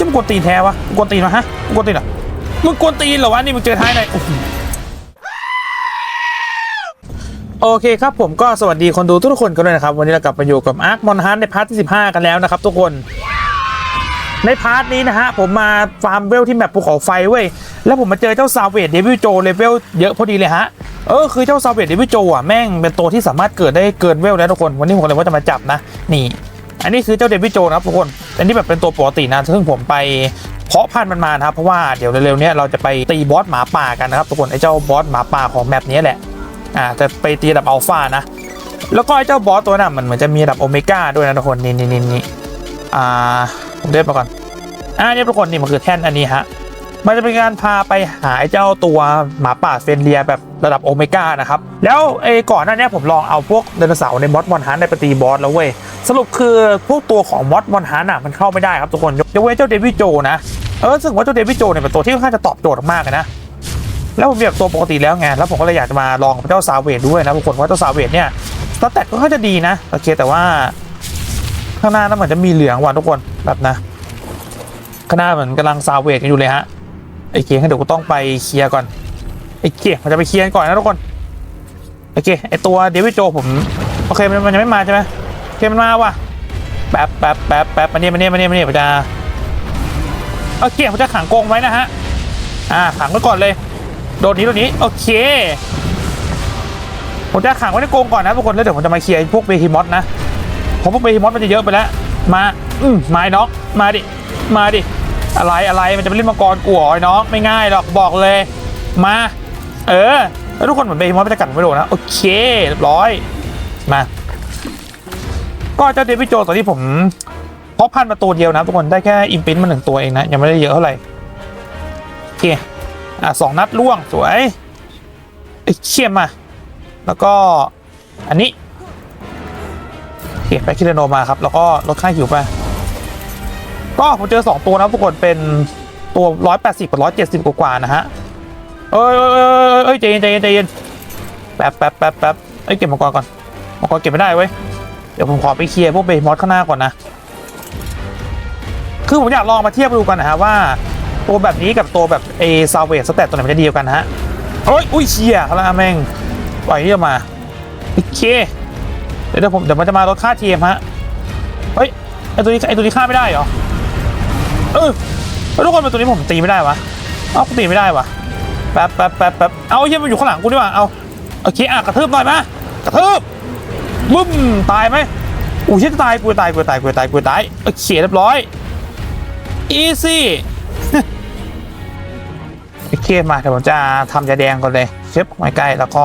ช่มึงกวนตีนแท้วะมึงกวนตีนมาฮะมึงกวนตีนเหรอมึงกวนตีนเหรอวะนี่มึงเจอท้ายไหนอยโอเคครับผมก็สวัสดีคนดูทุกคนกันด้วยนะครับ วันนี้เรากลับมาอยู่กับอาร์คมอนฮันในพาร์ทที่ 15 กันแล้วนะครับทุกคนในพาร์ทนี้นะฮะ ผมมาฟาร์มเวลที่แมปภูเขาไฟเว้ย แล้วผมมาเจอเจ้าซาเวดเดวิลโจเลเวลเยอะพอดีเลยฮะ เออ คือเจ้าซาเวดเดวิลโจอะ แม่งเป็นตัวที่สามารถเกิดได้เกินเวลแล้วทุกคน วันนี้ผมเลยว่าจะมาจับนะ นี่ อันนี้คือเจ้าเดวิลโจนะครับทุกคน อันนี้แบบเป็นตัวปกตินะซึ่งผมไปเพาะพันธุ์มันมานะครับเพราะว่าเดี๋ยวเร็วๆนี้เราจะไปตีบอสหมาป่ากันนะครับทุกคนไอ้เจ้าบอสหมาป่าของแมปนี้แหละอ่าจะไปตีระดับอัลฟานะแล้วก็ไอ้เจ้าบอสตัวนั้นมันเหมือนจะมีระดับโอเมก้าด้วยนะทุกคนนี่นี่นี่อ่าผมเดินมาก่อนอ่าเนี่ยทุกคนนี่มันคือแท่นอันนี้ฮะ มันจะเป็นการพาไปหาเจ้าตัวหมาป่าเฟนเลียแบบระดับโอเมก้านะครับ แล้วไอ้ก่อนหน้าเนี้ผมลองเอาพวกไดโนเสาร์ในมอสมอนฮันในปตีบอสแล้วเว้ย สรุปคือพวกตัวของมอสมอนฮันอะมันเข้าไม่ได้ครับทุกคนยกเว้นเจ้าเดวิโจนะ เออซึ่งว่าเจ้าเดวิโจเนี่ยเป็นตัวที่ค่อนข้างจะตอบโจทย์มากนะ แล้วผมแบบตัวปกติแล้วไงแล้วผมก็เลยอยากจะมาลองเจ้าซาเวดด้วยนะทุกคนเพราะเจ้าซาเวดเนี่ยสแตทก็ค่อนข้างจะดีนะโอเคแต่ว่าข้างหน้านั้นเหมือนจะมีเหลืองว่ะทุกคนแบบนะข้างหน้าเหมือนกำลังซาวเวทกันอยู่เลยฮะ ไอ้เกียร์เดี๋ยวกูต้องไปเคลียร์ก่อนไอ้เกียร์มันจะไปเคลียร์ก่อนนะทุกคนโอเคไอ้ตัวเดวิดโจผมโอเคมันมันยังไม่มาใช่ไหมโอเคมันมาว่ะแป๊บแป๊บแป๊บแป๊บมาเนี่ยมาเนี่ยมาเนี่ยมาเนี่ยผมจะโอเคผมจะขังกงไว้นะฮะอ่าขังไว้ก่อนเลยโดดนี้โดดนี้โอเคผมจะขังไว้ในกรงก่อนนะทุกคนแล้วเดี๋ยวผมจะมาเคลียร์พวกเบฮิมอสนะเพราะพวกเบฮิมอสมันจะเยอะไปแล้วมาอืมมาไอ้น็อกมาดิมาดิ อะไรอะไรมันจะไปเล่นมังกรกูเหรอไอ้น้องไม่ง่ายหรอกบอกเลยมา เออแล้วทุกคนเหมือนเบย์มอสจะกัดผมไม่โดนนะโอเคเรียบร้อยมาก็เจ้าเดวิดโจตัวที่ผมเพาะพันมาตัวเดียวนะทุกคนได้แค่อิมพินมาหนึ่งตัวเองนะยังไม่ได้เยอะเท่าไหร่โอเคอะสองนัดล่วงสวยไอ้เชี่ยมา แล้วก็อันนี้โอเคไปคิเรโนมาครับ แล้วก็ลดค่าหิวไป ก็ผมเจอ 2 ตัวนะทุกคนเป็นตัว 180กับ170 กว่าๆนะฮะเอ้ยเอ้ยเอ้ยเอ้ยใจเย็นใจเย็นใจเย็นแป๊บแป๊บแป๊บแป๊บเอ้ยเก็บมังกรก่อนมังกรเก็บไม่ได้เว้ย เดี๋ยวผมขอไปเคลียร์พวกเบย์มอสข้างหน้าก่อนนะ คือผมอยากลองมาเทียบดูกันนะฮะว่า ตัวแบบนี้กับตัวแบบเอซาวเวสสแตทตัวไหนมันจะดีกว่ากันฮะโอ้ยอุ้ยเชียร์เขาละแม่งปล่อยนี่ออกมาโอเคเดี๋ยวเดี๋ยวผมเดี๋ยวมันจะมาลดค่าทีมฮะเฮ้ยไอตัวนี้ไอตัวนี้ฆ่าไม่ได้เหรอ เออแล้วทุกคนเป็นตัวนี้ผมตีไม่ได้วะเอ้ากูตีไม่ได้วะแป๊บแป๊บแป๊บแป๊บเอาเฮียมันอยู่ข้างหลังกูดีกว่าเอาโอเคอะกระทืบหน่อยมากระทืบบึ้มตายไหมอู้ชิจะตายกูตายกูตายกูตายกูตายโอเคเรียบร้อยอีซี่โอเคมาเดี๋ยวผมจะทำยาแดงก่อนเลยเชฟไว้ใกล้แล้วก็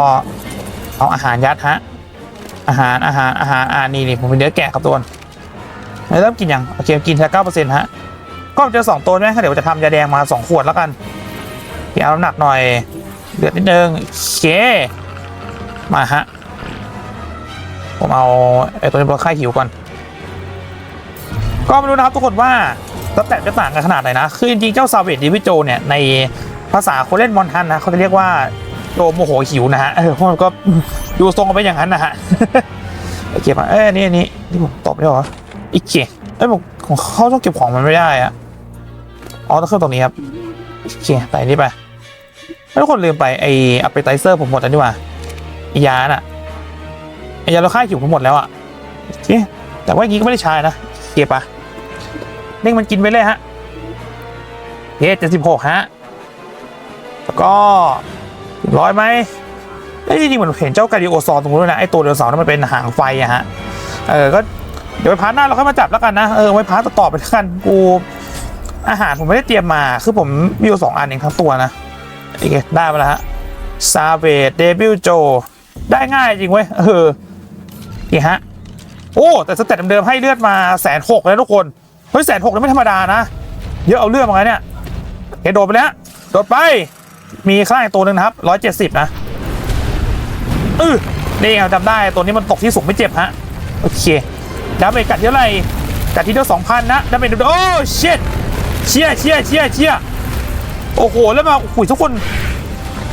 เอาอาหารยัดฮะอาหารอาหารอาหารอ่านี่นี่ผมเป็นเนื้อแกะครับทุกคนเริ่มกินยังโอเคกินแค่เก้าเปอร์เซ็นต์ฮะ ก็จอสองตัวใช่ไหมเดี๋ยวจะทำยาแดงมาสองขวดแล้วกันเดี๋ยวเอาน้ำหนักหน่อยเดือดนิดนึงเคมาฮะผมเอาไอ้ตัวนี้บล็อกค่ายหิวก่อน ก็ไม่รู้นะครับทุกคนว่าสแตทจะต่างกันขนาดไหนนะ คือจริงๆเจ้าซาเวดดิวิโจเนี่ย ในภาษาคนเล่นมอนทันนะเขาจะเรียกว่าโดโมโหหิวนะฮะเออพวกมันก็ดูทรงกันไปอย่างนั้นนะฮะโอเคมาเอ้ยนี่นี่นี่ผมตอบได้เหรออีกเกเอ้ยผมของเขาต้องเก็บของมันไม่ได้อะ อ๋อต้องขึ้นตรงนี้ครับโอเคใส่นี่ไปแล้วทุกคนลืมไปไออัปเปอร์ไทเซอร์ผมหมดแล้วนี่ว่าไอยาน่ะไอยาเราค่ายหิวผมหมดแล้วอะโอเคแต่ว่าอย่างงี้ก็ไม่ได้ใช้นะเก็บปะเร่งมันกินไปเลยฮะเฮ้เจ็ดสิบหกฮะแล้วก็ร้อยไหมเอ้ยจริงๆเหมือนเห็นเจ้าการิโอซอนตรงนู้นนะไอตัวเดือเสาร์นั้นมันเป็นหางไฟอะฮะเออก็เดี๋ยวไปพาร์ทหน้าเราค่อยมาจับแล้วกันนะเออไว้พาร์ทต่อไปแล้วกันกู อาหารผมไม่ได้เตรียมมา คือผมมีอยู่สองอันเองทั้งตัวนะโอเคได้มาแล้วฮะซาเวดเดบิวโจ ได้ง่ายจริงเว้ย เออนี่ฮะ โอ้ แต่สเตตเดิมๆให้เลือดมาแสนหกเลยทุกคน เฮ้ยแสนหกนี่ไม่ธรรมดานะ เยอะเอาเลือดมาไงเนี่ยเฮ้ยโดดไปแล้ว โดดไป มีข้างอีกตัวหนึ่งนะครับร้อยเจ็ดสิบนะเออนี่ไงจำได้ ตัวนี้มันตกที่สูงไม่เจ็บฮะ โอเคดาเมจกัดเท่าไหร่กัดที่เดียวสองพันนะดาเมจโอ้เชิด เชี่ยเชี่ยเชี่ยเชี่ยโอ้โห แล้วมาขุยทุกคน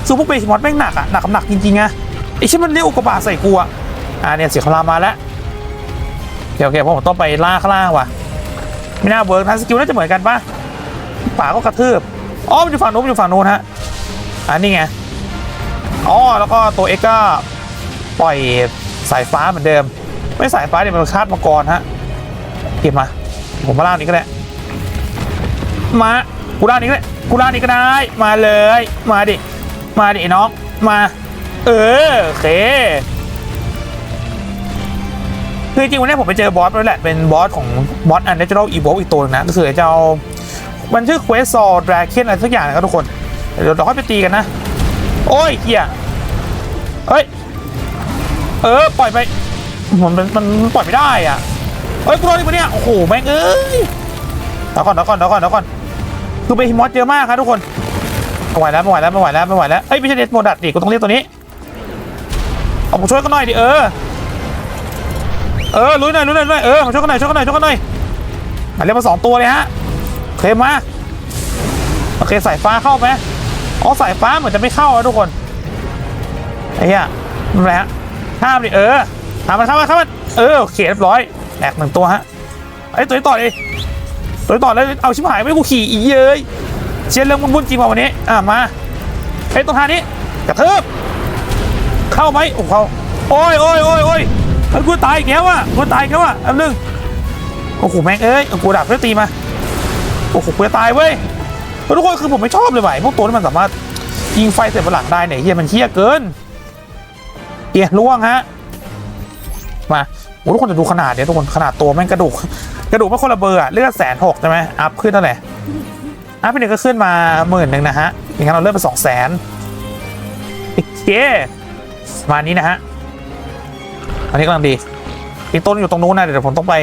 ซูเปอร์เบสมอสแม่งหนักอะหนักกับหนักจริงๆอะไอชิมันเรียกอุกกาบาตใส่กูอะอ่าเนี่ยเสียคลามมาแล้วโอเคโอเคเพราะผมต้องไปล่าข้างล่างว่ะ ไม่น่าเวิร์กนสกิลน่าจะเหมือนกันปะป่าก็กระทืบอ๋อมันอยู่ฝั่งโน้นมันอยู่ฝั่งโน้นฮะอันนี้ไงอ๋อแล้วก็ตัวเอ็กก็ปล่อยสายฟ้าเหมือนเดิม ไม่สายฟ้าเนี่ยมันคาดมังกรฮะเก็บมาผมมาล่างนี้ก็ได้ มา กูล่างนี้ก็ได้กูล่างนี้ก็ได้ มาเลย มาดิ มาดิไอ้น้อง มา เออโอเคคือจริงวันนี้ผมไปเจอบอสแล้วแหละ เป็นบอสของบอสอันเนจูรัลอีโวอีกตัวหนึงนะ ก็คือเจ้า มันชื่อเควสซอดราเคนอะไรสักอย่างนะครับทุกคน เดี๋ยวเราค่อยไปตีกันนะ โอ้ยเฮียเฮ้ย เออ ปล่อยไปมันมันมันปล่อยไม่ได้อะเฮ้ยกูโดนอีกปะเนี่ย โอ้โห แม่งเอ้ยเดี๋ยวก่อนเดี๋ยวก่อนเดี๋ยวก่อนเดี๋ยวก่อน คือไปฮิมอสเยอะมากครับทุกคนไม่ไหวแล้วไม่ไหวแล้วไม่ไหวแล้วไม่ไหวแล้วเอ้ยไม่ใช่เดสโมดัดดิกูต้องเรียกตัวนี้เอามาช่วยกันหน่อยดิเออเออลุยหน่อยลุยหน่อยลุยหน่อยเออมาช่วยกันหน่อยช่วยกันหน่อยช่วยกันหน่อยมาเรียกมาสองตัวเลยฮะเคลมมาโอเคสายฟ้าเข้าไหมอ๋อสายฟ้าเหมือนจะไม่เข้าอะทุกคนไอ้เหี้ยมันอะไรฮะข้ามดิเออทำมันเข้ามาเข้ามาเออโอเคเรียบร้อยแตกหนึ่งตัวฮะไอ้ตัวนี้ต่อดิ วนี้ต่อเลยเอาชิบหายไม่ได้กูขี่อีเย้ยเชียร์เรื่องวุ่นๆจริงว่ะวันนี้อะมาไอ้ตรงทางนี้กระเทิบเข้าไหมโอ้เขาโอ้ยโอ้ยโอ้ยโอ้ยเฮ้ยกูตายอีกแล้วอะกูตายอีกแล้วอะอันนึงโอ้โหแม่งเอ้ยกูดับเพื่อตีมาโอ้โหกูจะตายเว้ยทุกคนคือผมไม่ชอบเลยว่ะไอ้พวกตัวที่มันสามารถยิงไฟเสร็จบนหลังได้เนี่ยเฮียมันเฮี้ยเกินเฮียล่วงฮะมาโอ้ทุกคนจะดูขนาดเนี่ยทุกคนขนาดตัวแม่งกระดูก กระดูกไม่คนละเบอร์อะเลือดแสนหกใช่ไหมอัพขึ้นเท่าไหร่อัพไปหนึ่งก็ขึ้นมาหมื่นหนึ่งนะฮะอย่างนั้นเราเริ่มไปสองแสนโอเคมานี้นะฮะอันนี้กำลังดี อีกต้นอยู่ตรงนู้นนะเดี๋ยวผมต้องไป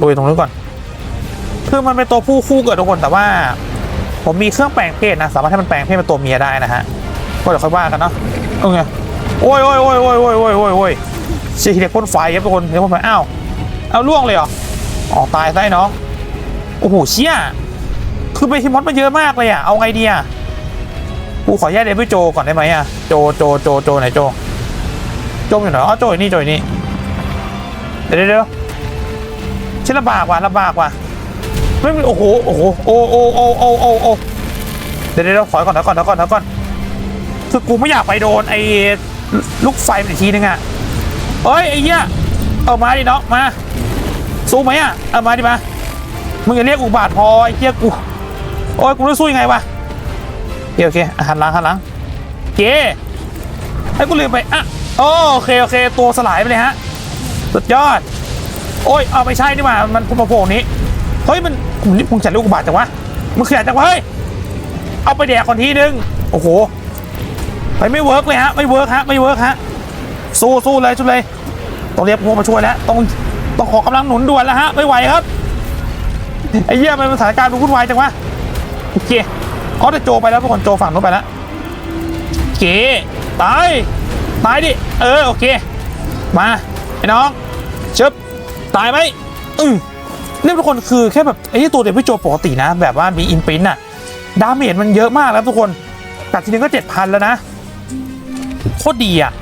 ดูตรงนู้นก่อน คือมันเป็นตัวผู้คู่เกิดทุกคนแต่ว่า ผมมีเครื่องแปลงเพศนะ สามารถให้มันแปลงเพศเป็นตัวเมียได้นะฮะก็เดี๋ยวค่อยว่ากันเนาะโอเคโอ้ยโอ้ยโอ้ยโอ้ยโอ้ยโอ้ยโอ้ยโอ้ยเชียร์เด็กพ่นไฟครับทุกคนเด็กพ่นไฟอ้าวเอาล่วงเลยเหรอ อ๋อตายไอ้น้อง โอ้โหเชี่ย คือไปฮิมอสมาเยอะมากเลยอะ เอาไงดีอะกูขอแยกเดวิโจก่อนได้ไหมอะ โจโจโจโจไหนโจ โจอยู่ไหนอ๋อโจอยู่นี่โจอยู่นี่ เดี๋ยวเดี๋ยวเดี๋ยวฉันลำบากว่ะลำบากว่ะไม่มีโอ้โหโอ้โหโอ้โอ้โอ้โอ้โอ้โอ้เดี๋ยวเดี๋ยวเดี๋ยวถอก่อนถอยก่อนถอยก่อนถอยก่อนคือกูไม่อยากไปโดนไอ้ลูกไฟมันอีกทีนึงอะเฮ้ยไอ้เหี้ยเอามาดิเนาะมา สู้ไหมอะเอามาดิมามึงอย่าเรียกอุบาทพอไอ้เหี้ยกูโอ้ยกูจะสู้ยังไงวะโอเคโอเคหันหลังหันหลังเก๋ให้กูลืมไปอะโอเคโอเคตัวสลายไปเลยฮะสุดยอด โอ้ยเอาไม่ใช่นี่หว่ามันพุ่มาโผล่นี้เฮ้ยมันมึงนี่มึงจัดลูกอุบาทจังวะมึงขยันจังวะเฮ้ยเอาไปแดกคนทีนึงโอ้โหไปไม่เวิร์กเลยฮะไม่เวิร์กฮะไม่เวิร์กฮะสู้สู้เลยสู้เลยต้องเรียกพวกมาช่วยแล้วต้อง ต้องขอกำลังหนุนด่วนแล้วฮะไม่ไหวครับไอ้เหี้ยมันสถานการณ์ดูวุ่นวายจังวะโอเคอ๋อแต่โจไปแล้วทุกคนโจฝั่งนู้นไปแล้วโอเคตายตายดิเออโอเค มาไอ้น้องชึบตายไหมอืมเนี่ยทุกคนคือแค่แบบไอ้ตัวเด็กพี่โจปกตินะ แบบว่ามีอินปรินอะดาเมจมันเยอะมากแล้วทุกคนตัดทีนึงก็เจ็ดพันแล้วนะโคตรดีอะ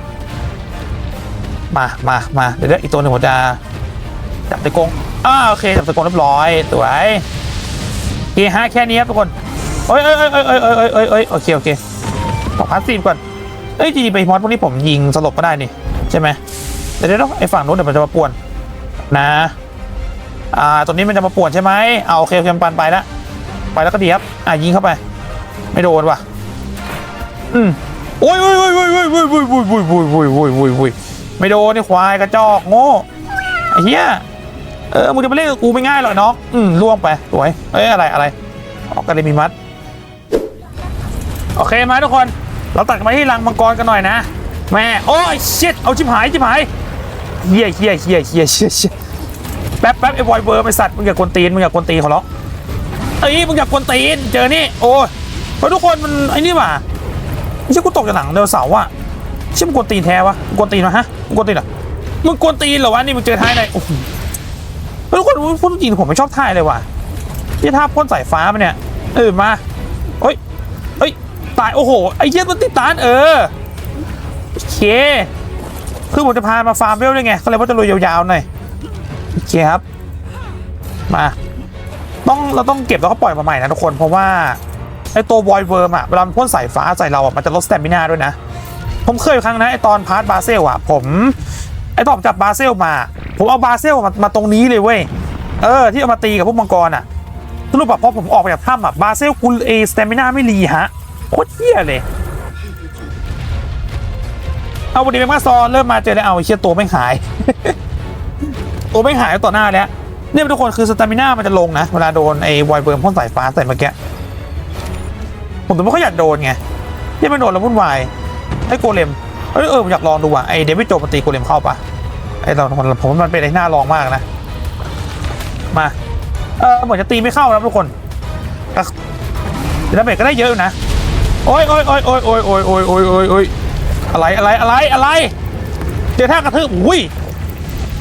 มามามาเดี๋ยวเดี๋ยวอีกตัวหนึ่งผมจะ จับตะกงอ่าโอเคจับตะกงเรียบร้อยสวยโอเคฮะแค่นี้ครับทุกคนเอ้ยเอ้ยเอ้ยเอ้ยเอ้ยเอ้ยเอ้ยเอ้ยโอเคโอเคขอพาสซีก่อนเอ้ยจริงๆไปมอสพวกนี้ผมยิงสลบก็ได้นี่ใช่ไหมเดี๋ยวเดี๋ยวไอ้ฝั่งนู้นเดี๋ยวมันจะมาป่วนนะอ่าตัวนี้มันจะมาป่วนใช่ไหมเอาโอเคโอเคมันปันไปแล้วไปแล้วก็ดีครับอะยิงเข้าไป ไม่โดนว่ะอืมโอ้ยโอ้ยโอ้ยโอ้ยโอ้ยโอ้ยโอ้ยโอ้ยโอ้ยโอ้ยโอ้ยโอ้ยโอ้ยไม่โดนนี่ควายกระจอกโง่ไอ้เหี้ย เออมึงจะมาเล่นกับกูไม่ง่ายหรอกน้องอืมล่วงไปสวยเอ้ยอะไรอะไรออกกันเลยมีมัดโอเคไหมทุกคน เราตัดมาที่รังมังกรกันหน่อยนะ แม่โอ้ยชิตเอาชิบหายชิบหายเฮียเฮียเฮียเฮียเฮียเฮียแป๊บแป๊บไอ้บอยเบอร์ไปสัตว์มึงอย่ากวนตีนมึงอย่ากวนตีนเขาหรอกเอ้ยมึงอย่ากวนตีนเจอนี่โอ้ยเฮ้ยทุกคนมันไอ้นี่ว่ะไม่ใช่กูตกจากหลังเดวเสาร์ว่ะใช่มึงกวนตีนแท้วะกวนตีนมาฮะมึงกวนตีนเหรอมึงกวนตีนเหรอวะนี่มึงเจอท้ายไหนโอ้โห ทุกคนพูดจริงผมไม่ชอบท่ายเลยว่ะที่ท่าพ่นสายฟ้ามันเนี่ยเออมาเฮ้ยเฮ้ยตายโอ้โหไอ้เหี้ยมันติดตานเออโอเคคือผมจะพามาฟาร์มเวลด้วยไงก็เลยว่าจะลุยยาวๆหน่อยโอเคครับ มา ต้องเราต้องเก็บแล้วก็ปล่อยมาใหม่นะทุกคนเพราะว่าไอตัววอยเวิร์มอะเวลาพ่นสายฟ้าใส่เราอะมันจะลดสเตมินาด้วยนะ ผมเคยครั้งนะไอตอนพาร์ทบาเซลอะผม ไอตอนผมจับบาเซลมา ผมเอาบาเซลมามาตรงนี้เลยเว้ย เออ ที่เอามาตีกับพวกมังกรอะสรุปแบบพอผมออกไปจากถ้ำอะบาเซลกูเอสเตมินาไม่รีฮะโคตรเหี้ยเลย เอาวันนี้เป็นมาซอเริ่มมาเจอแล้วเอาเชี่ยตัวไม่หาย ตัวไม่หายต่อหน้าแล้วเนี่ยทุกคนคือสตามิน่ามันจะลงนะ เวลาโดนไอ้ไวเบิร์มพ่นสายฟ้าใส่เมื่อกี้ผมถึงไม่ค่อยอยากโดนไงที่มันโดนแล้ววุ่นวายไอ้โกเลม เออเออผมอยากลองดูว่ะไอเดวิดโจมันตีโกเลมเข้าปะไอตอนผมผมมันเป็นไอหน้าลองมากนะ มาเออเหมือนจะตีไม่เข้านะทุกคนแต่ดาเมจก็ได้เยอะอยู่นะโอ้ยโอ้ยโอ้ยโอ้ยโอ้ยโอ้ยโอ้ยโอ้ยโอ้ยโอ้ยอะไรอะไรอะไรอะไรเดี๋ยวท่ากระทืบอุ้ย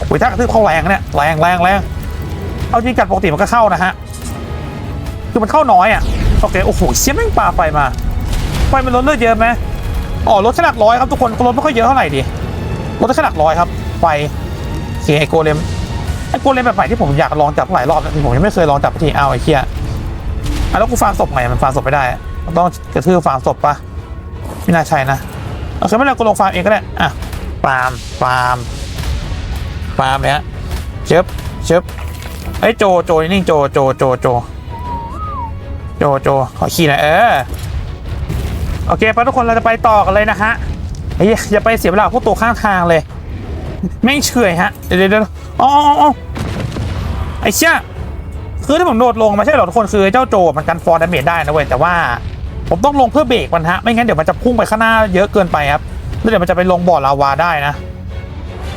อุ้ยท่ากระทืบเข้าแรงเนี่ยแรงแรงแรงเอาจริงกัดปกติมันก็เข้านะฮะคือมันเข้าน้อยอะโอเคโอ้โหเชี่ยแม่งปลาไฟมาไฟมันลดเลือดเยอะไหม อ๋อลดแค่หลักร้อยครับทุกคนก็ลดไม่ค่อยเยอะเท่าไหร่ดิลดได้แค่หลักร้อยครับไฟโอเคไอโกเลมไอโกเลมแบบใหม่ที่ผมอยากลองจับหลายรอบแล้วผมยังไม่เคยลองจับทีเอาไอ้เคียอะแล้วกูฟาร์มศพไงมันฟาร์มศพไม่ได้ ต้องกระทืบฟาร์มศพปะไม่น่าใช่นะโอเคไม่เป็นไรกูลงฟาร์มเองก็ได้อะฟาร์มฟาร์มฟาร์มเนี่ยเชิบเชิบไอ้โจโจนี่โจโจโจโจโจโจขอขี่หน่อยเออ โอเคไปทุกคนเราจะไปต่อกันเลยนะฮะเฮ้ยอย่าไปเสียเวลาพวกตัวข้างทางเลย แม่งเฉอยฮะ เดี๋ยวเดี๋ยวเดี๋ยวอ๋ออ๋ออ๋อไอ้เชี่ยคือที่ผมโดดลงมาใช่เหรอทุกคนคือเจ้าโจมันกันฟอร์ดาเมจได้นะเว้ยแต่ว่าผมต้องลงเพื่อเบรกมันฮะ ไม่งั้นเดี๋ยวมันจะพุ่งไปข้างหน้าเยอะเกินไปครับแล้วเดี๋ยวมันจะไปลงบ่อลาวาได้นะ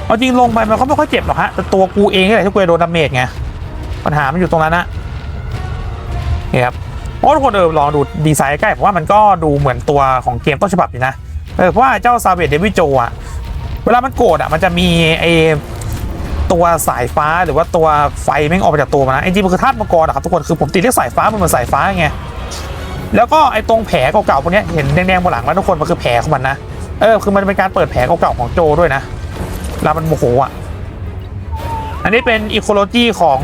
เอาจริงลงไปมันก็ไม่ค่อยเจ็บหรอกฮะแต่ตัวกูเองนี่แหละที่กูโดนดาเมจไงปัญหามันอยู่ตรงนั้นนะนี่ครับ เพราะทุกคนเออลองดูดีไซน์ใกล้ผมว่ามันก็ดูเหมือนตัวของเกมต้นฉบับดีนะเออเพราะว่าเจ้าซาเวดเดวิโจอะเวลามันโกรธอะมันจะมีไอตัวสายฟ้าหรือว่าตัวไฟแม่งออกมาจากตัวมันนะไอจริงมันคือธาตุมังกรอะครับทุกคนคือผมติดเรียกสายฟ้ามันเหมือนสายฟ้าไงแล้วก็ไอตรงแผลเก่าๆพวกเนี้ยเห็นแดงๆบนหลังแล้วทุกคนมันคือแผลของมันนะเออคือมันเป็นการเปิดแผลเก่าๆของโจด้วยนะเวลามันโมโหอะอันนี้เป็นอีโคโลจีของ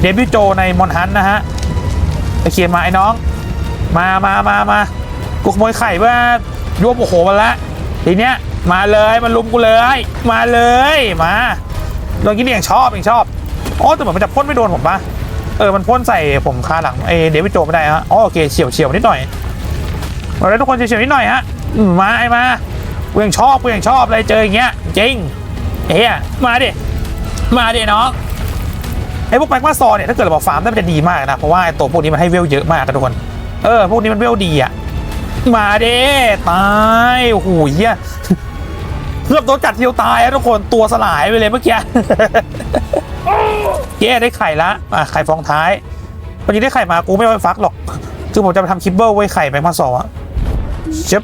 เดบิวโจในมอนฮันนะฮะ ไอเคียนมาไอ้น้อง มามามามากูขโมยไข่เพื่อยั่วโมโหมันละทีเนี้ยมาเลยมันลุมกูเลย มาเลยมาโดนกินเองชอบเองชอบอ๋อแต่เหมือนมันจะพ่นไม่โดนผมปะเออมันพ่นใส่ผมคาหลังไอเดวิดโจไม่ได้ฮะอ๋อโอเคเฉียวเฉียวนิดหน่อยมาเลยทุกคนเฉียวๆนิดหน่อยฮะมาไอ้มากูยังชอบกูยังชอบเลยเจออย่างเงี้ยจริงเฮียมาดิมาดิน้อง ไอ้พวกแม็กมาซอเนี่ยถ้าเกิดเราบอกฟาร์มได้มันจะดีมากนะเพราะว่าตัวพวกนี้มันให้เวลเยอะมากนะทุกคนเออพวกนี้มันเวลดีอะมาเด้ตายโอ้โหเหี้ยเกือบโดนกัดเทียวตายอะทุกคนตัวสลายไปเลยเมื่อกี้เย้ได้ไข่ละอะไข่ฟองท้ายวันนี้ได้ไข่มากูไม่ไปฟักหรอก คือผมจะไปทำคิปเบิลไว้ไข่แมงมาสออะเช็บ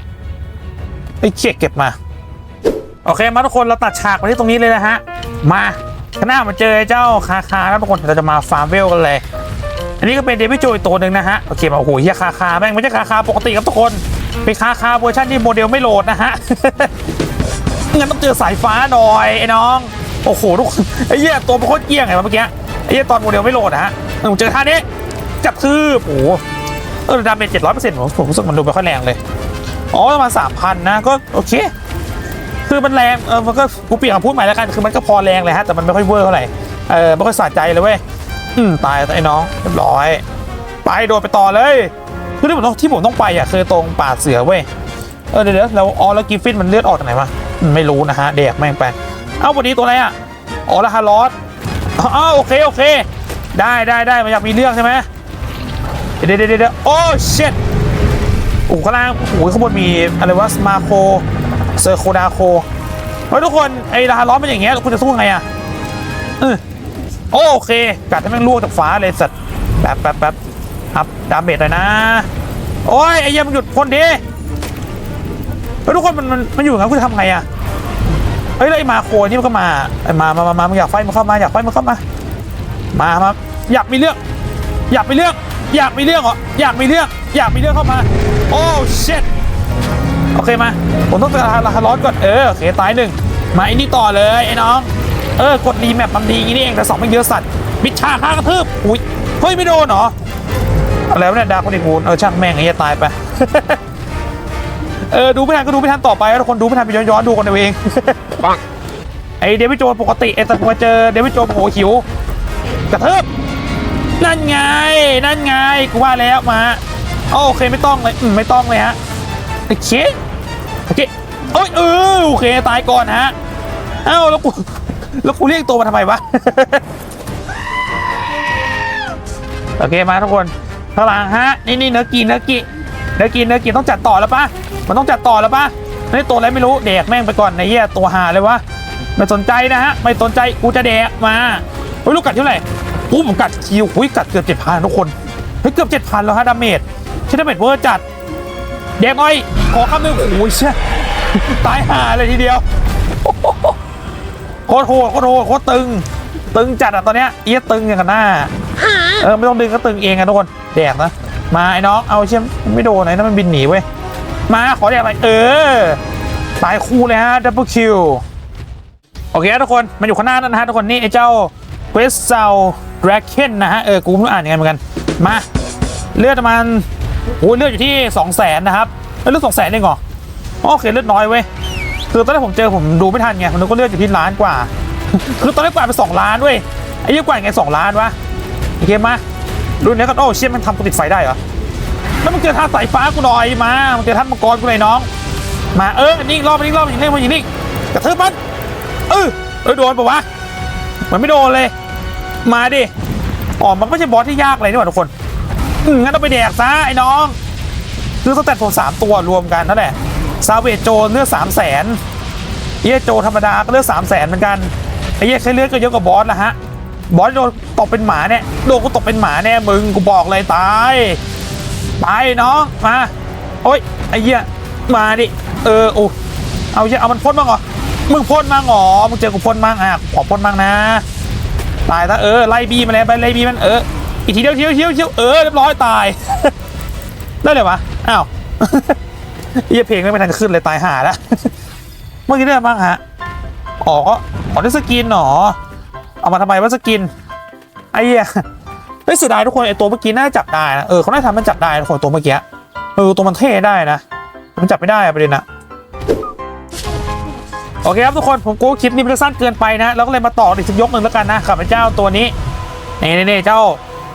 ไอ้เชียเก็บมา โอเคมาทุกคนเราตัดฉากมาที่ตรงนี้เลยนะฮะ มา ข้างหน้ามาเจอเจ้าคาคาแล้วทุกคนเราจะมาฟาร์มเวลกันเลย อันนี้ก็เป็นเดวิดโจอีกตัวหนึ่งนะฮะ โอเคมาโอ้โหเฮียคาคาแม่งไม่ใช่คาคาปกติครับทุกคน เป็นคาคาเวอร์ชันที่โมเดลไม่โหลดนะฮะงั้นต้องเจอสายฟ้าหน่อยไอ้น้อง โอ้โหทุกคนไอ้เหี้ยตัวมันโคตรเกี้ยงไงวะเมื่อกี้ ไอ้เหี้ยตอนโมเดลไม่โหลดนะฮะผมเจอท่านี้จับทืบโอ้โหเออดาเมจเจ็ดร้อยเปอร์เซ็นต์ผมผมรู้สึกมันดูไม่ค่อยแรงเลย อ๋อประมาณสามพันนะก็โอเค คือมันแรงเออมันก็กูเปลี่ยนคำพูดใหม่แล้วกันคือมันก็พอแรงเลยฮะแต่มันไม่ค่อยเวอร์เท่าไหร่เออไม่ค่อยสะใจเลยเว้ยอืมตายไอ้น้องเรียบร้อย ไปโดนไปต่อเลยคือที่ผมต้องที่ผมต้องไปอะคือตรงป่าเสือเว้ยเออเดี๋ยวเดี๋ยวแล้วอ๋อแล้วกิฟฟินมันเลือดออกจากไหนมาไม่รู้นะฮะเด็กแม่งไปเอ้าวันนี้ตัวอะไรอะอ๋อแล้วฮารอสอ้าโอเคโอเค ได้ได้ได้มันอยากมีเรื่องใช่ไหมเดี๋ยวเดี๋ยวเดี๋ยวโอ้เช็ดโอ้ข้างล่างโอ้ข้างบนมีอะไรวะสมาโค เซอร์โคดาโคเฮ้ยทุกคน ไอ้ลาฮารอสเป็นอย่างเงี้ยคุณจะสู้ไงอะเออโอเค กัดให้แม่งล่วงจากฟ้าเลยสัตว์แป๊บแป๊บแป๊บอัพดาเมจหน่อยนะ โอ้ยไอ้ยมันหยุดพ่นดิเฮ้ยทุกคนมันมันมันอยู่งนั้นคุณจะทำไงอะเฮ้ยแล้วไอ้มาโคนี่มันก็มาไอ้มามามามามึงอยากไฟมันเข้ามาอยากไฟมันเข้ามา มามาอยากมีเรื่อง อยากมีเรื่อง อยากมีเรื่องเหรออยากมีเรื่อง อยากมีเรื่องเข้ามา โอ้เช็ด โอเคมา ผมต้องการลาฮารอสก่อน เออโอเคตายหนึ่งมาไอ้นี่ต่อเลยไอ้น้อง เออกดรีแมปมันดีอย่างนี้นี่เองแต่สองไม่เยอะสัตว์บิดชาฆ่ากระทืบอุ้ยเฮ้ยไม่โดนเหรออะไรวะเนี่ยดาร์คนิกูลเออช่างแม่งไอ้ยตายไปเออดูไม่ทันก็ดูไม่ทันต่อไปแล้วคนดูไม่ทันไปย้อนๆดูกันเองปังไอเดวิดโจนปกติไอสัตว์มาเจอเดวิดโจนโหหิวกระเทิบนั่นไง นั่นไงกูว่าแล้วมาโอเคไม่ต้องเลยอืมไม่ต้องเลยฮะโอเค อเคโอ้ยเออโอเคตายก่อนฮะเอ้าแล้วกูแล้วกูเรียกตัวมาทำไมวะโอเคมาทุกคนข้างหลังฮะนี่นี่เนื้อกีเนื้อกีเนื้อกีเนื้อกีต้องจัดต่อแล้วปะมันต้องจัดต่อแล้วปะนี่ตัวอะไรไม่รู้เด็กแม่งไปก่อนในเหี้ยตัวหาเลยวะไม่สนใจนะฮะไม่สนใจกูจะแดกมาเฮ้ยลูกกัดเท่าไหร่อู้ผมกัดคิวหุ้ยกัดเกือบเจ็ดพันทุกคนเฮ้ยเกือบเจ็ดพันแล้วฮะดาเมจใช่ดาเมจเวอร์จัด แดกอ้อยขอคำหนึ่งโอ้ยเชี่ยตายห่าเลยทีเดียวโคตรโหดโคตรโหดโคตรตึง ตึงจัดอะตอนเนี้ยเอี้ยตึงอย่างกันหน้าเออไม่ต้องดึงก็ตึงเองอะทุกคนแดกนะมาไอ้น้องเอาเชี่ยมันไม่โดนไหนนั่นมันบินหนีเว้ยมาขอแดกอะไรเออตายคู่เลยฮะดับเบิลคิวโอเคทุกคนมันอยู่ข้างหน้านั่นนะฮะทุกคนนี่ไอ้เจ้าเวสเซลดราเคนนะฮะเออกูไม่รู้อ่านยังไงเหมือนกันมาเลือดประมาณ โอ้ยเลือดอยู่ที่2 0 0แสนนะครับเลือดสองแสนเองเหรอโอเคเลือดน้อยเว้ยคือตอนแรกผมเจอผมดูไม่ทันไงผมนึกว่าเลือดอยู่ที่ล้านกว่า คือตอนแรกกว่าไปสองล้านเว้ยไอ้ยี่กว่าไงสองล้านวะโอเคมาดูเนี้ยกันโอ้เชี่ยมันทำกูติดไฟได้เหรอแล้วมึงเจอท่าสายฟ้ากูหน่อยมามึงเจอท่านมังกรกูหน่อยน้อง มาเอออันนี้รอบอันนี้รอบอย่างนี้มันอย่างนี้กระทืบมันเออเออโดนปะวะมันไม่โดนเลย มาดิอ๋อมันไม่ใช่บอสที่ยากเลยนี่หว่าทุกคน อืมงั้นเอาไปแดกซะไอ้น้อง คือสแตทผมสามตัวรวมกันนั่นแหละซาเวจโจเลือดสามแสนเหี้ยโจธรรมดาก็เลือดสามแสนเหมือนกันไอ้เหี้ยใช้เลือดก็เยอะกว่าบอสละฮะบอสโดนตกเป็นหมาเนี่ยโดนกูตกเป็นหมาแน่มึงกูบอกเลยตายตายน้องมาโอ้ยไอ้เหี้ยมาดิเออโอ้เอาเหี้ยเอามันพ่นบ้างเหรอมึงพ่นบ้างเหรอมึงเจอกูพ่นบ้างอะขอพ่นบ้างนะตายซะเออไล่บีมาแล้วไปไล่บีมันเออ อีกทีเดียวเที่ยวเทียวเทียวเออเรียบร้อยตาย ได้เลยวะอ้าวเหี้ยเพลงไม่ทันจะขึ้นเลยตายห่าแล้วเมื่อกี้ได้บ้างฮะอ๋ออ๋อได้สกินเหรอเอามาทำไมว่าสกินไอ้เหี้ยเฮ้ยเสียดายทุกคนไอ้ตัวเมื่อกี้น่าจับได้นะเออเขาน่าทำมันจับได้ทุกคนตัวเมื่อกี้เออตัวมันเท่ได้นะมันจับไม่ได้ประเด็นอะโอเคครับทุกคนผมกลัวคลิปนี้มันสั้นเกินไปนะเราก็เลยมาต่ออีกสักยกหนึ่งแล้วกันนะกับไอ้เจ้าตัวนี้นี่นี่เจ้า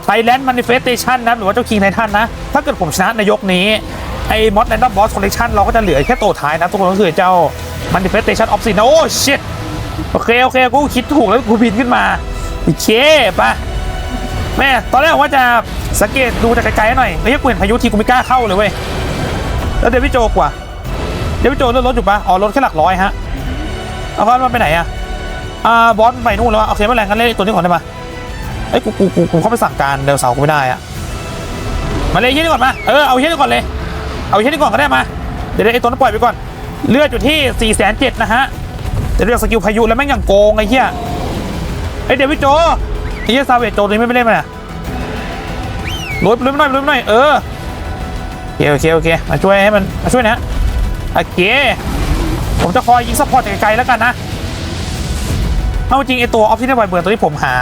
Thailand Manifestation นะหรือว่าเจ้า King Titan นะ ถ้าเกิดผมชนะในยกนี้ ไอ้ Mod Random Boss Collection เราก็จะเหลือแค่ตัวท้ายนะ ทุกคนก็คือเจ้า Manifestation of Sin โอ้ shit โอเค โอเค กูคิดถูกแล้วกูบินขึ้นมา โอเคปะแม่ตอนแรกว่าจะสังเกตดูจากไกลๆหน่อยเฮ้ยกูเห็นพายุทีกูไม่กล้าเข้าเลยเว้ยแล้วเดวิดโจกว่าเดวิดโจเลื่อนรถอยู่ปะอ๋อรถแค่หลักร้อยฮะเอาพันมันไปไหนอะอ่าบอสไปนู่นแล้วะโอเคไม่เป็นไรงกันเล่นตัวนี้ก่อนได้ปะ เอ้ยกูกูกูกูเข้าไปสั่งการเดลเสาร์กูไม่ได้อะมาเลยเฮี้ยนี่ก่อนมาเออเอาเฮียนี่ก่อนเลย เอาเฮียนี่ก่อนก็ได้มาเดี๋ยวไอ้ตัวนั้นปล่อยไปก่อน เลือดอยู่ที่4ี่แสนเจ็ดนะฮะเดี๋ยวเรียกสกิลพายุแล้วแม่งอย่างโกงไอ้เหี้ยไอ้เดวิดโจไอ้เหี้ยซาเวจโจตัวนี้ไม่ไปเล่นมาเนี่ยลุยลุยไปหน่อยลุยไปหน่อยเออโอเคโอเคโอเคมาช่วยให้มันมาช่วยนะโอเคผมจะคอยยิงซัพพอร์ตไกลๆแล้วกันนะเอาจริงไอ้ตัวออฟฟิศไวเบิร์นตัวที่ผมหา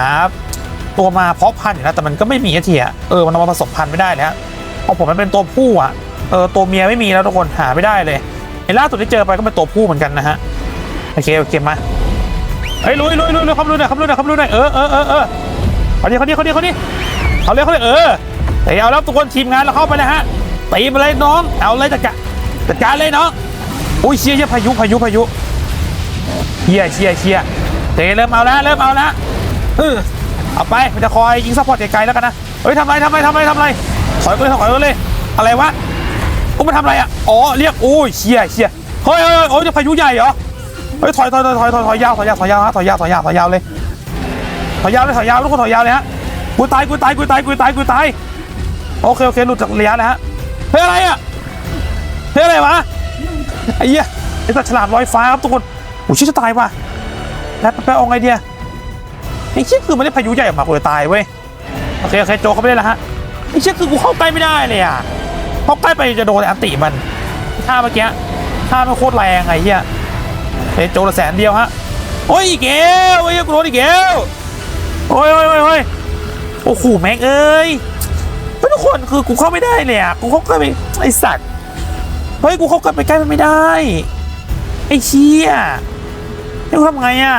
ตัวมาเพาะพันธุ์อยู่นะแต่มันก็ไม่มีไอ้เทียเออมันเอามาผสมพันธุ์ไม่ได้แล้วเพราะผมมันเป็นตัวผู้อะเออตัวเมียไม่มีแล้วทุกคนหาไม่ได้เลยไอ้ล่าสุดที่เจอไปก็เป็นตัวผู้เหมือนกันนะฮะโอเคโอเคมาเฮ้ยลุยลุยลุยลุยขับลุยหน่อยขับลุยหน่อยขับลุยหน่อยเออเออเออเออเขาดีเขาดีเขาดีเขาดีเขาเลยเขาเลยเออเฮ้ยเอาแล้วทุกคนทีมงานเราเข้าไปเลยฮะตีมาเลยน้องเอาเลยจัดการจัดการเลยน้องอุ้ยเชียร์เชียร์พายุพายุพายุเชียร์เชียร์เชียร์เตะเริ่มเอาแล้วเริ่มเอาแล้วเออ เอาไปมันจะคอยยิงซัพพอร์ตไกลๆแล้วกันนะเฮ้ยทำไรทำไรทำไรทำไรถอยไปเลยถอยไปเลย อะไรวะอุ้มมาทำอะไรอะอ๋อเรียกโอ้ยเชียเชียเฮ้ยเฮ้ยเฮ้ยโอ้ยจะพายุใหญ่เหรอเฮ้ยถอยถอยถอยถอยถอยถอยยาวถอยยาวถอยยาวฮะถอยยาวถอยยาวถอยยาวเลยถอยยาวเลยถอยยาวทุกคนถอยยาวเลยฮะกูตายกูตายกูตายกูตายกูตายโอเคโอเคหลุดจากระยะนะฮะเฮ้ยอะไรอะเฮ้ยอะไรวะไอ้เหี้ยไอ้สัตว์ฉลาดลอยฟ้าครับทุกคนโอ้ชิจะตายว่ะแล้วไปเอาไงเดีย ไอ้เชี่ยคือมันได้พายุใหญ่ออกมากูจะตายเว้ยโอเคโอเคโจเขาไปได้แล้วฮะไอ้เชี่ยคือกูเข้าใกล้ไม่ได้เลยอะเข้าใกล้ไปจะโดนอันติมันท่าเมื่อกี้ท่ามันโคตรแรงไอ้เหี้ยเฮ้ยโจละแสนเดียวฮะโอ้ยอีกแล้วโอ้ยกูโดนอีกแล้วโอ้ยโอ้ยโอ้ยโอ้ยโอ้โหแม็กเอ้ยเฮ้ยทุกคนคือกูเข้าไม่ได้เลยอะกูเข้าใกล้ไปไอสัตว์เฮ้ยกูเข้าใกล้ไปใกล้มันไม่ได้ไอ้เชี่ยเฮ้ยกูทำไงอะ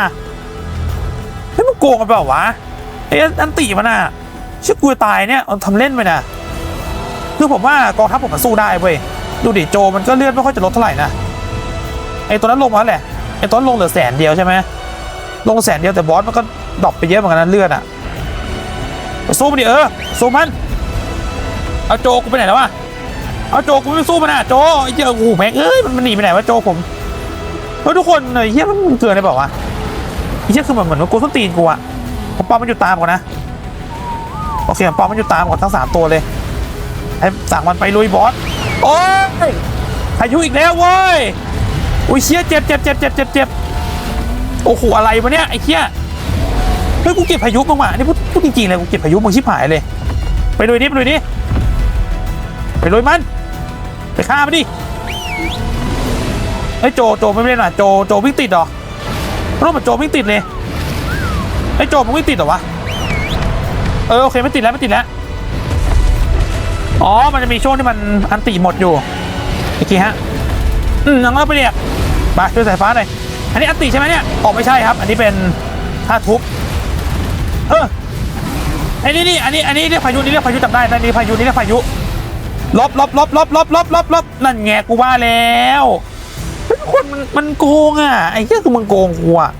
ฮ้ยมันโกงกันเปล่าวะไอ้อันตีมันอะเชื่อกูตายเนี่ยเอาทำเล่นไปนะคือผมว่ากองทัพผมมันสู้ได้เว้ยดูดิโจมันก็เลือดไม่ค่อยจะลดเท่าไหร่นะไอ้ตัวนั้นลงมาแล้วแหละไอ้ตัวนั้นลงเหลือแสนเดียวใช่ไหมลงแสนเดียวแต่บอสมันก็ดรอปไปเยอะเหมือนกันนะเลือดอะสู้มันดิเออสู้มันเอาโจกูไปไหนแล้ววะเอาโจกูไม่สู้มันอะโจไอ้เจ้าโอ้โหแม่งเอ้ยมันหนีไปไหนวะโจผมเฮ้ยทุกคนเฮ้ยเฮียมันเกินเลยเปล่าวะ เฮียคือเหมือนเหมือนกูส้นตีนกูอะผมปอมมันอยู่ตามก่อนนะโอเคผมปอมมันอยู่ตามก่อนทั้งสามตัวเลยไอ้สั่งมันไปลุยบอสโอ้ยพายุอีกแล้วเว้ยอุ้ยเชี่ยเจ็บเจ็บเจ็บเจ็บเจ็บเจ็บโอ้โหอะไรวะเนี่ยไอ้เชี่ยเฮ้ยกูเก็บพายุบ้างว่ะนี่พูดพูดจริงๆเลยกูเก็บพายุมึงชิบหายเลย ไปลุยดิไปลุยดิไปลุยมันไปฆ่ามันดิไอ้โจโจไม่เล่นอะโจโจวิ่งติดหรอ รู้มันโจวิ่ติดเลยไอ้โจมมันวิ่ติดเหรอวะ เออโอเคไม่ติดแล้วไม่ติดแล้ว อ๋อ มันจะมีช่วงที่มันอันติหมดอยู่อีกทีฮะ อืมน้องเอาไปเรียกไปช่วยสายฟ้าหน่อย อันนี้อันติใช่ไหมเนี่ยออกไม่ใช่ครับ อันนี้เป็นท่าทุบ เออไอ้นี่นี่อันนี้อันนี้เรียกพายุนี่เรียกพายุจำได้นั่นนี่พายุนี่เรียกพายุลบลบลบลบลบลบลบลบนั่นแงกูว่าแล้ว คนมันมันโกงอะไอ้เหี้ยคือมึงโกงกูอะ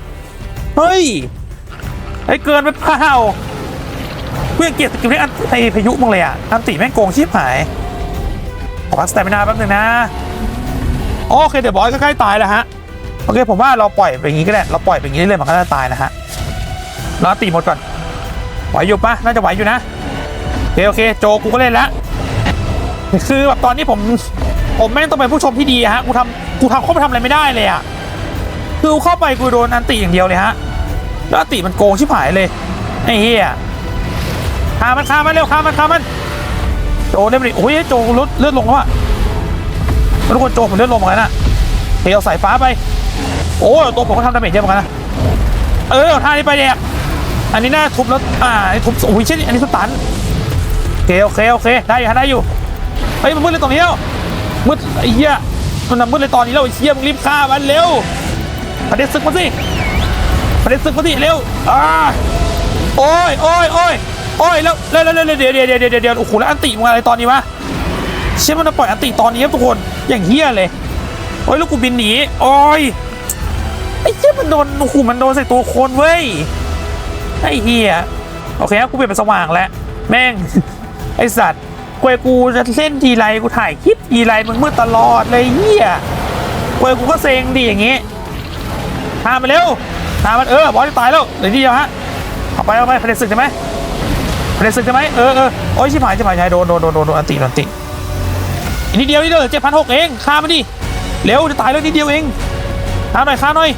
เฮ้ยไอ้เกินไปเปล่ากูยังเกียดสกิลนี้อันไอพายุมึงเลยอะอันติแม่งโกงชิบหายขอพักสเตมินาแป๊บนึงนะโอเคเดี๋ยวบอสก็ใกล้ตายแล้วฮะโอเคผมว่าเราปล่อยไปอย่างนี้ก็ได้เราปล่อยไปอย่างนี้เรื่อยๆมันก็จะตายนะฮะเราตีหมดก่อนไหวอยู่ปะน่าจะไหวอยู่นะโอเคโอเคโจกูก็เล่นล้วคือแบบตอนนี้ผม ผมแม่งต้องเป็นผู้ชมที่ดีฮะกูทำกูทำเข้าไปทำอะไรไม่ได้เลยอะคือเข้าไปกูโดนอันติอย่างเดียวเลยฮะแล้วอันติมันโกงชิบหายเลยไอ้เหี้ยฆ่ามันฆ่ามันเร็วฆ่ามันฆ่ามันโจเล่นไปดิโอ้ยโจลดเลือดลงแล้วอะทุกคนโจผมเลือดลงเหมือนกันนะเทเอาสายฟ้าไป โอ้ยตัวผมก็ทำดาเมจเยอะเหมือนกันนะเออท่านี้ไปเนี่ยอันนี้น่าทุบแล้วอ่าอันนี้ทุบโอ้ยเช่นอันนี้สตันโอเคโอเคโอเคได้อยู่ฮะได้อยู่เฮ้ยมันมืดเลยตรงนี้แล้ว มืดไอ้เหี้ยมันมืดเลยตอนนี้แล้วไอ้เหี้ยมึงรีบฆ่ามันเร็วประเด็นศึกมาสิประเด็นศึกมาสิเร็วอ่าโอ้ยโอ้ยโอ้ยโอ้ยแล้วแล้วแล้วแล้วเดี๋ยวเดี๋ยวเดี๋ยวเดี๋ยวโอ้โหแล้วอันติมึงอะไรตอนนี้วะเชื่อมันจะปล่อยอันติตอนนี้ครับทุกคนอย่างเหี้ยเลยโอ้ยแล้วกูบินหนีโอ้ยไอ้เหี้ยมันโดนโอ้โหมันโดนใส่ตัวคนเว้ยไอ้เฮียโอเคครับกูเปลี่ยนเป็นสว่างแล้วแม่งไอสัตว์ กวยกูจะเล่นทีไรกูถ่ายคลิปทีไรมึงมืดตลอดเลยเฮียกวยกูก็เซ็งดีอย่างงี้พามาเร็วพามันเออบอสจะตายแล้วเดี๋ยวนี้เดียวฮะเอาไปเอาไปประเด็นศึกใช่ไหมประเด็นศึกใช่ไหมเออเออโอ้ยชิบหายชิบหายชายโดนโดนโดนโดนโดนอันติโดนอันติอีกนิดเดียวนิดเดียวเจ็ดพันหกเองฆ่ามันดิเร็วจะตายแล้วนิดเดียวเองฆ่าหน่อยฆ่าหน่อย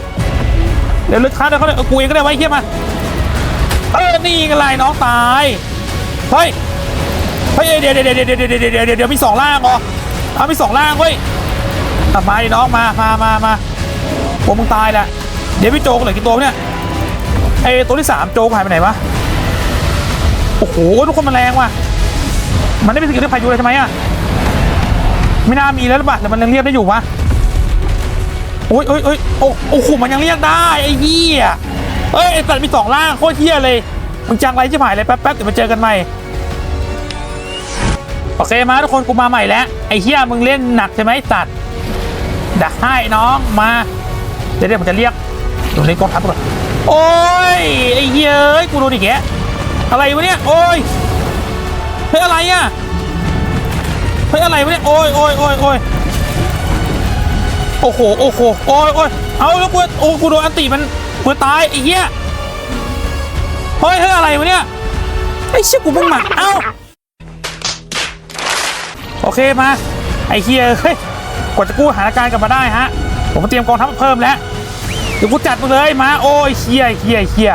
เร็วลึกฆ่าหน่อยเขาเลยกูเองก็ได้ไว้เฮียมาเออนี่ไงไรน้องตายเฮ้ย เฮ้ยเดี๋ยวเดี๋ยวเดี๋ยวเดี๋ยวเดี๋ยวเดี๋ยวเดี๋ยวมีสองล่างเหรอเอามีสองล่างเว้ยมาดิน้องมามามามาผมมึงตายแหละเดี๋ยวพี่โจกเหลือกี่ตัวเนี่ยไอตัวที่สามโจกหายไปไหนวะโอ้โหทุกคนมันแรงว่ะมันได้เป็นสกิลที่พายุเลยใช่ไหมอะไม่น่ามีแล้วหรือเปล่าแต่มันยังเรียกได้อยู่วะโอ้ยโอ้ยโอ้ยโอ้โอ้โหมันยังเรียกได้ไอ้เหี้ยเอ้ยไอ้ตัดมีสองล่างโคตรเหี้ยเลยมึงจังไรจะหายเลยแป๊บแป๊บเดี๋ยวมาเจอกันใหม่ โอเคมาทุกคนกูมาใหม่แล้ว ไอ้เฮียมึงเล่นหนักใช่ไหมสัตว์ดักให้น้องมาเดี๋ยวเดี๋ยวผมจะเรียกตรงนี้กองทัพก่อนโอ้ยไอ้เฮียเอ้ยกูโดนอีกแกอะไรวะเนี่ยโอ้ยเฮ้ยอะไรอะเฮ้ยอะไรวะเนี่ยโอ้ยโอ้ยโอ้ยโอ้ยโอ้โหโอ้โหโอ้ยโอ้ยเอาแล้วกูโอ้กูโดนอันติมันกูตายไอ้เหี้ยเฮ้ยเฮ้ยอะไรวะเนี่ยไอ้เชี่ยกูเพิ่งมาเอ้า โอเคมาไอ้เฮียเฮ้ยกว่าจะกู้สถานการณ์กลับมาได้ฮะ ผมเตรียมกองทัพเพิ่มแล้วเดี๋ยวกูจัดมาเลยมาโอ้ยเฮียเฮียเฮีย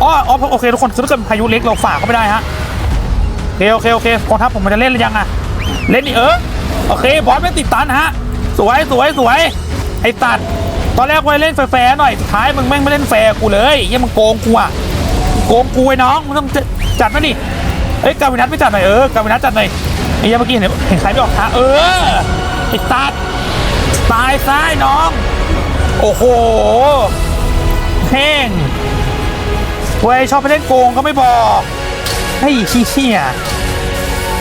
อ๋ออ๋อโอเคทุกคนคือถ้าเกิดพายุเล็กเราฝ่าเข้าไม่ได้ฮะโอเคโอเคโอเคกองทัพผมมันจะเล่นหรือยังอะเล่นนี่เออโอเคบอสไม่ติดตันฮะ สวยสวยสวยไอ้ตัดตอนแรกกูจะเล่นแฟร์ๆหน่อยท้ายมึงแม่งไม่เล่นแฟร์กูเลยยังมึงโกงกูอะโกงกูไอ้น้องมึงต้องจัดมาดิเอ้ยกาวินัทไม่จัดหน่อยเออกาวินัทจัดหน่อย เหี้ยังเมื่อกี้เห็นเห็นใครไม่ออกทางเออไอ้ตัดตายซ้ายน้อง โอ้โหแห้งเว้ยชอบไปเล่นโกงก็ไม่บอกไอ้ขี้เหี้ย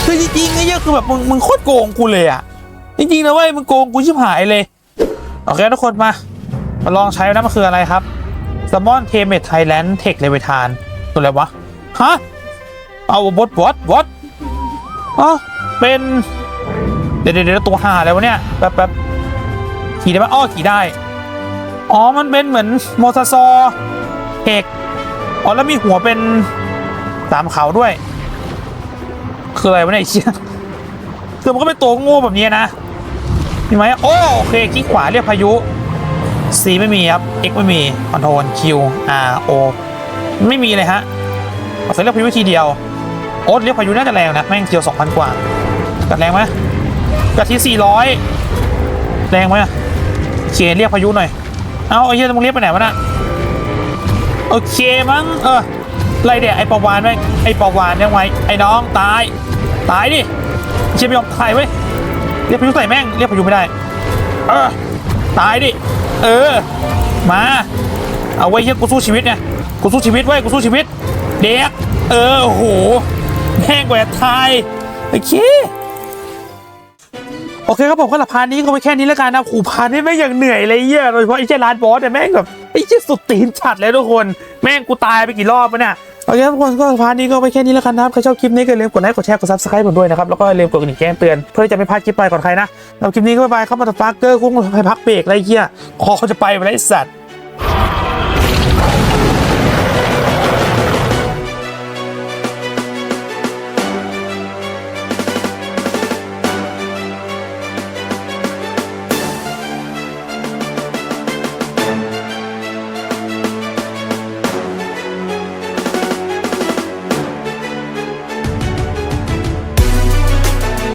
คือจริงๆไอ้เหี้ยคือแบบมึงมึงโคตรโกงกูเลยอะจริงๆนะเว้ยมึงโกงกูชิบหายเลยโอเคทุกคนมา มาลองใช้นะมันคืออะไรครับ s มอนเทเม t ไทยแลนด์เทคเลเวทานตัวอะไรวะฮะเอาบดบดบดอ๋อ เป็นเดี๋ยวเดี๋ยวเดี๋ยวตัวหาอะไรวะเนี่ยแป๊บแป๊บขี่ได้ปะอ้อขี่ได้ อ๋อ มันเป็นเหมือนโมซาซอเทคอ๋อแล้วมีหัวเป็นสามเขาด้วย คืออะไรวะเนี่ยไอ้เชี่ยคือมันก็เป็นตัวโง่แบบนี้นะมีไหมโอ้โอเคคลิกขวาเรียกพายุ C ไม่มีครับ X ไม่มีคอนโทรล Q R O ไม่มีเลยฮะเอาเสร็จเรียกพายุทีเดียว โอ๊ตเรียกพายุน่าจะแรงนะ แม่งเทียว2,000 กว่า กัดแรงไหมกัดที่ 400 แรงไหมโอเคเรียกพายุหน่อย เอาไอ้เหี้ยมึงเรียกไปไหนวะน่ะโอเคมั้งเออไรเดี๋ยไอ้ปาวานไหมไอ้ปาวานยังไงไอ้น้องตายตายดิเชี่ยไม่ยอมตายเว้ยเรียกพายุใส่แม่งเรียกพายุไม่ได้ เออตายดิเออมาเอาไว้เฮียกูสู้ชีวิตเนี่ยกูสู้ชีวิตไว้ยกูสู้ชีวิต เด็กเออโหแห้งกว่าทายโอเค โอเคครับผมก็หลับพาร์ทนี้ก็ไปแค่นี้แล้วกันนะขู่พาร์ทนี้แม่งอย่างเหนื่อยเลยเหี้ยโดยเฉพาะไอ้เจ้าร้านบอสเนี่ยแม่งแบบไอ้เจ้าสุดตีนฉัดเลยทุกคนแม่งกูตายไปกี่รอบวะเนี่ยโอเคครับทุกคนก็พาร์ทนี้ก็ไปแค่นี้แล้วกันนะครับใครชอบคลิปนี้ก็อย่าลืมกดไลค์กดแชร์กดซับสไครป์ผมด้วยนะครับแล้วก็อย่าลืมกดกระดิ่งแจ้งเตือนเพื่อที่จะไม่พลาดคลิปใหม่ก่อนใครนะแล้วคลิปนี้ก็บ๊ายบายครับมาตฟาร์เกอร์กุ้งไปพักเบรกไรเงี้ยคอเขาจะไปไปแล้วไอ้สัตว์